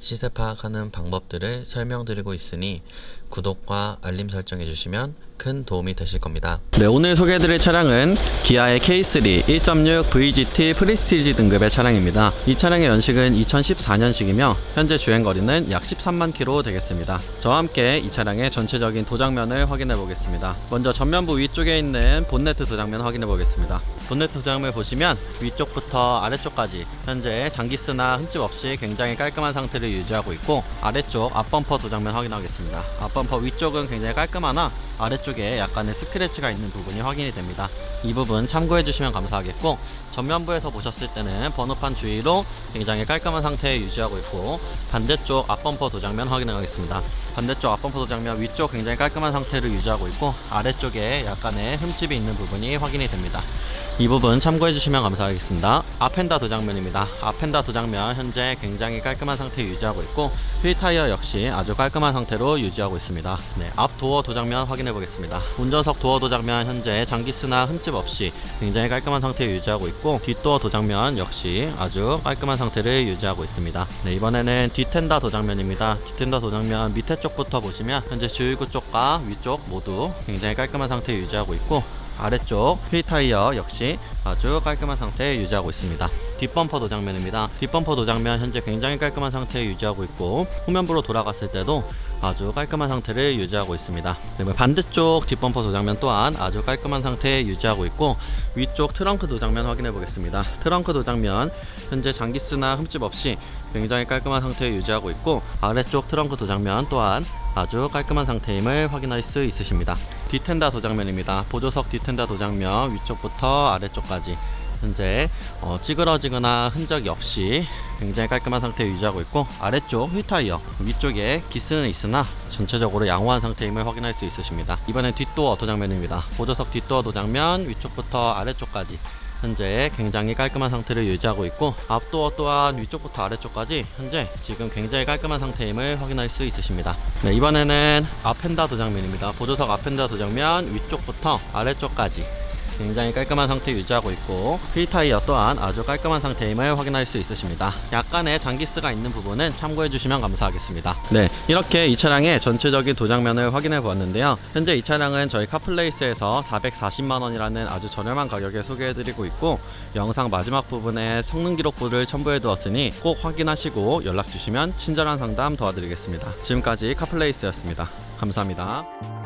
시세 파악하는 방법들을 설명드리고 있으니 구독과 알림 설정해 주시면 큰 도움이 되실 겁니다. 네, 오늘 소개해드릴 차량은 기아의 K3 1.6 VGT 프리스티지 등급의 차량입니다. 이 차량의 연식은 2014년식이며 현재 주행 거리는 약 13만 킬로 되겠습니다. 저와 함께 이 차량의 전체적인 도장면을 확인해 보겠습니다. 먼저 전면부 위쪽에 있는 본네트 도장면 확인해 보겠습니다. 본네트 도장면 보시면 위쪽부터 아래쪽까지 현재 장기스나 흠집 없이 굉장히 깔끔한 상태를 유지하고 있고 아래쪽 앞범퍼 도장면 확인하겠습니다. 앞범퍼 위쪽은 굉장히 깔끔하나 아래쪽에 약간의 스크래치가 있는 부분이 확인이 됩니다. 이 부분 참고해 주시면 감사하겠고 전면부에서 보셨을 때는 번호판 주위로 굉장히 깔끔한 상태에 유지하고 있고 반대쪽 앞범퍼 도장면 확인하겠습니다. 반대쪽 앞범퍼 도장면 위쪽 굉장히 깔끔한 상태를 유지하고 있고 아래쪽에 약간의 흠집이 있는 부분이 확인이 됩니다. 이 부분 참고해 주시면 감사하겠습니다. 앞펜다 도장면입니다. 앞펜다 도장면 현재 굉장히 깔끔한 상태 유지 하고 있고 휠 타이어 역시 아주 깔끔한 상태로 유지하고 있습니다. 네, 앞 도어 도장면 확인해 보겠습니다. 운전석 도어 도장면 현재 장기스나 흠집 없이 굉장히 깔끔한 상태 유지하고 있고 뒷도어 도장면 역시 아주 깔끔한 상태를 유지하고 있습니다. 네, 이번에는 뒷텐다 도장면입니다. 뒷텐다 도장면 밑에 쪽부터 보시면 현재 주유구 쪽과 위쪽 모두 굉장히 깔끔한 상태 유지하고 있고 아래쪽 휠 타이어 역시 아주 깔끔한 상태에 유지하고 있습니다. 뒷범퍼 도장면입니다. 뒷범퍼 도장면 현재 굉장히 깔끔한 상태에 유지하고 있고 후면부로 돌아갔을 때도 아주 깔끔한 상태를 유지하고 있습니다. 반대쪽 뒷범퍼 도장면 또한 아주 깔끔한 상태에 유지하고 있고 위쪽 트렁크 도장면 확인해 보겠습니다. 트렁크 도장면 현재 장기스나 흠집 없이 굉장히 깔끔한 상태에 유지하고 있고 아래쪽 트렁크 도장면 또한 아주 깔끔한 상태임을 확인할 수 있으십니다. 뒤텐다 도장면입니다. 보조석 뒤텐다 도장면 위쪽부터 아래쪽 까지 현재 어, 찌그러지거나 흔적이 없이 굉장히 깔끔한 상태 유지하고 있고 아래쪽 휠 타이어 위쪽에 기스는 있으나 전체적으로 양호한 상태임을 확인할 수 있으십니다. 이번엔 뒷도어 도장면입니다. 보조석 뒷도어 도장면 위쪽부터 아래쪽까지 현재 굉장히 깔끔한 상태를 유지하고 있고 앞도어 또한 위쪽부터 아래쪽까지 현재 지금 굉장히 깔끔한 상태임을 확인할 수 있으십니다. 네, 이번에는 앞펜다 도장면입니다. 보조석 앞펜다 도장면 위쪽부터 아래쪽까지 굉장히 깔끔한 상태 유지하고 있고 휠 타이어 또한 아주 깔끔한 상태임을 확인할 수 있으십니다. 약간의 장기스가 있는 부분은 참고해 주시면 감사하겠습니다. 네, 이렇게 이 차량의 전체적인 도장면을 확인해 보았는데요. 현재 이 차량은 저희 카플레이스에서 440만 원이라는 아주 저렴한 가격에 소개해 드리고 있고 영상 마지막 부분에 성능 기록부를 첨부해 두었으니 꼭 확인하시고 연락 주시면 친절한 상담 도와드리겠습니다. 지금까지 카플레이스였습니다. 감사합니다.